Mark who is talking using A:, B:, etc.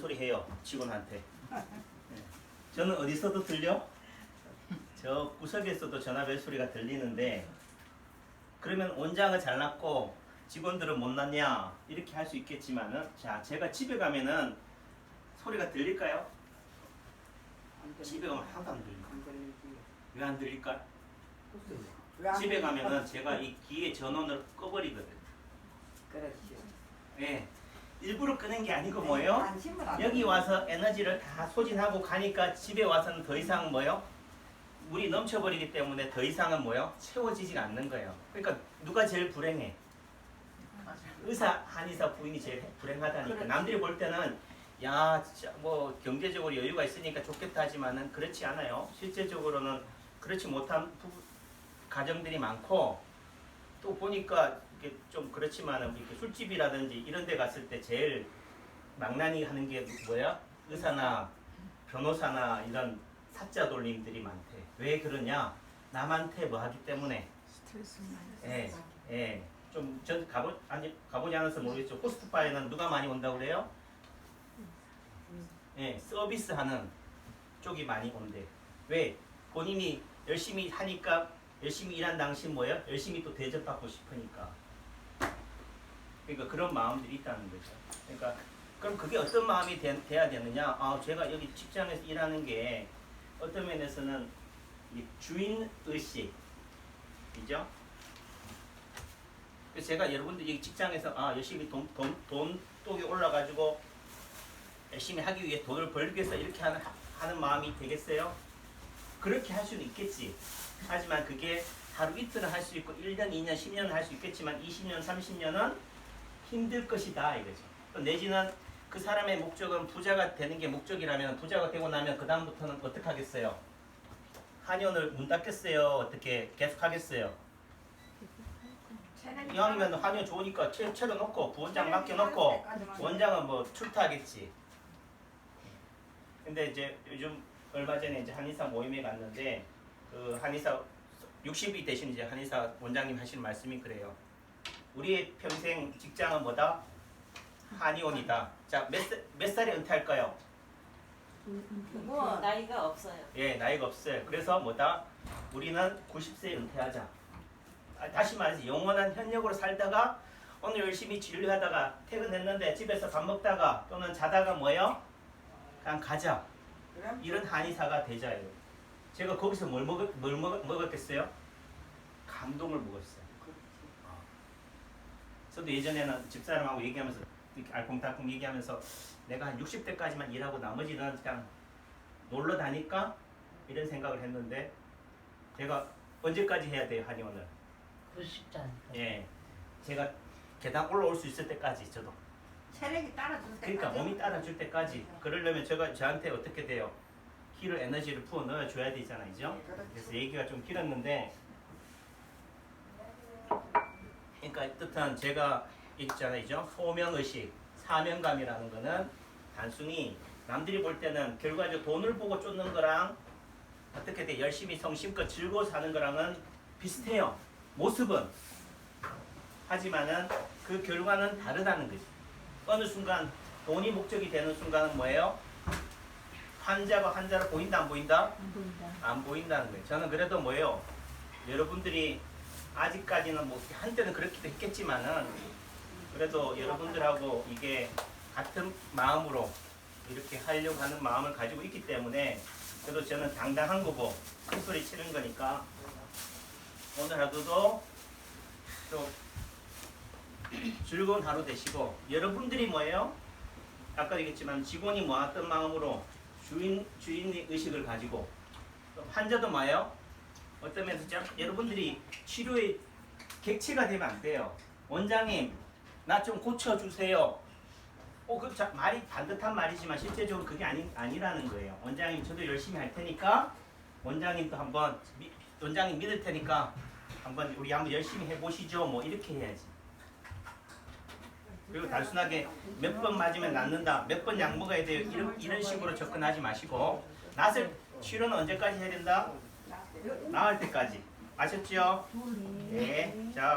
A: 소리 해요 직원한테. 예. 저는 어디서도 들려? 저 구석에서도 전화벨 소리가 들리는데 그러면 원장은 잘났고 직원들은 못났냐 이렇게 할 수 있겠지만은 자 제가 집에 가면은 소리가 들릴까요? 집에 가면 하나도 안 들릴까? 왜안 들릴까? 집에 가면은 제가 이 귀에 전원을 꺼버리거든.
B: 그렇죠.
A: 예. 일부러 끄는 게 아니고 뭐예요?
B: 관심을 안
A: 여기 와서 에너지를 다 소진하고 가니까 집에 와서는 더 이상 뭐요? 물이 넘쳐버리기 때문에 더 이상은 뭐요? 채워지지가 않는 거예요. 그러니까 누가 제일 불행해? 의사 한의사 부인이 제일 불행하다니까.
B: 그렇지.
A: 남들이 볼 때는 야 진짜 뭐 경제적으로 여유가 있으니까 좋겠다 하지만은 그렇지 않아요. 실제적으로는 그렇지 못한 부부, 가정들이 많고 또 보니까 이게 좀 그렇지만은 이렇게 술집이라든지 이런 데 갔을 때 제일 망나니 하는 게 뭐야? 의사나 변호사나 이런 사자 돌림들이 많대. 왜 그러냐? 남한테 뭐 하기 때문에.
C: 스트레스 많이
A: 예, 예. 좀, 전 가보, 아니, 가보지 않아서 모르겠죠. 호스트바에는 누가 많이 온다고 그래요? 예, 서비스 하는 쪽이 많이 온대. 왜? 본인이 열심히 하니까, 열심히 일한 당신 뭐예요? 열심히 또 대접받고 싶으니까. 그러니까 그런 마음들이 있다는 거죠. 그러니까, 그럼 그게 어떤 마음이 돼, 돼야 되느냐? 아, 제가 여기 직장에서 일하는 게 어떤 면에서는 이 주인 의식, 이죠? 제가 여러분들 이 직장에서 아 열심히 돈, 돈, 돈 똑이 올라가지고 열심히 하기 위해 돈을 벌기 위해서 이렇게 하는, 하는 마음이 되겠어요? 그렇게 할 수는 있겠지. 하지만 그게 하루 이틀은 할 수 있고 1년, 2년, 10년은 할 수 있겠지만 20년, 30년은 힘들 것이다 이거죠. 내지는 그 사람의 목적은 부자가 되는 게 목적이라면 부자가 되고 나면 그 다음부터는 어떻게 하겠어요? 한의원을 문 닫겠어요? 어떻게 계속 하겠어요? 이왕이면 한의원 좋으니까 채, 채로 놓고 부원장 맡겨놓고 원장은 뭐 출타하겠지. 근데 이제 요즘 얼마 전에 이제 한의사 모임에 갔는데 그 한의사 60이 되신 이제 한의사 원장님 하시는 말씀이 그래요. 우리의 평생 직장은 뭐다? 한의원이다. 자, 몇, 살- 몇 살에 은퇴할까요?
B: 뭐
D: 나이가 없어요.
A: 예, 나이가 없어요. 그래서 뭐다? 우리는 90세에 은퇴하자. 아, 다시 말해서 영원한 현역으로 살다가 오늘 열심히 진료하다가 퇴근했는데 집에서 밥 먹다가 또는 자다가 뭐예요? 그냥 가자.
B: 그럼
A: 이런 한의사가 되자예요. 제가 거기서 뭘, 먹, 뭘 먹, 먹었겠어요? 감동을 먹었어요. 저도 예전에는 집사람하고 얘기하면서 이렇게 알콩달콩 얘기하면서 내가 한 60대까지만 일하고 나머지는 그냥 놀러 다닐까? 이런 생각을 했는데 제가 언제까지 해야 돼요, 한의원을?
D: 90장.
A: 예. 제가 계단 올라올 수 있을 때까지 저도.
B: 체력이 따라줄 때
A: 그러니까 몸이 따라줄 때까지. 그러려면 제가 저한테 어떻게 돼요? 키로 에너지를 부어 넣어 줘야 되잖아요, 그죠? 그래서 얘기가 좀 길었는데 이 뜻은 제가 있잖아요? 소명의식, 사명감이라는 거는 단순히 남들이 볼 때는 결과적으로 돈을 보고 쫓는 거랑 어떻게 돼 열심히 성심껏 즐거워 사는 거랑은 비슷해요. 모습은 하지만은 그 결과는 다르다는 거죠. 어느 순간 돈이 목적이 되는 순간은 뭐예요? 환자가 환자로 보인다 안 보인다?
C: 안 보인다.
A: 안 보인다는 거예요. 저는 그래도 뭐예요? 여러분들이 아직까지는 뭐 한때는 그렇기도 했겠지만은 그래도 여러분들하고 이게 같은 마음으로 이렇게 하려고 하는 마음을 가지고 있기 때문에 그래도 저는 당당한 거고 큰 소리 치는 거니까 오늘 하루도 또 즐거운 하루 되시고 여러분들이 뭐예요? 아까 얘기했지만 직원이 모았던 마음으로 주인 주인의 의식을 가지고 또 환자도 뭐예요? 어떤 면에서 자- 여러분들이 치료에 객체가 되면 안 돼요. 원장님 나 좀 고쳐주세요. 어, 그 자, 말이 반듯한 말이지만 실제적으로 그게 아니, 아니라는 거예요. 원장님 저도 열심히 할 테니까 원장님도 한번 미, 원장님 믿을 테니까 한번 우리 한번 열심히 해보시죠. 뭐 이렇게 해야지. 그리고 단순하게 몇 번 맞으면 낫는다, 몇 번 약 먹어야 돼요. 이런, 이런 식으로 접근하지 마시고 낫을 치료는 언제까지 해야 된다? 나을 때까지. 아셨죠? 네. 자.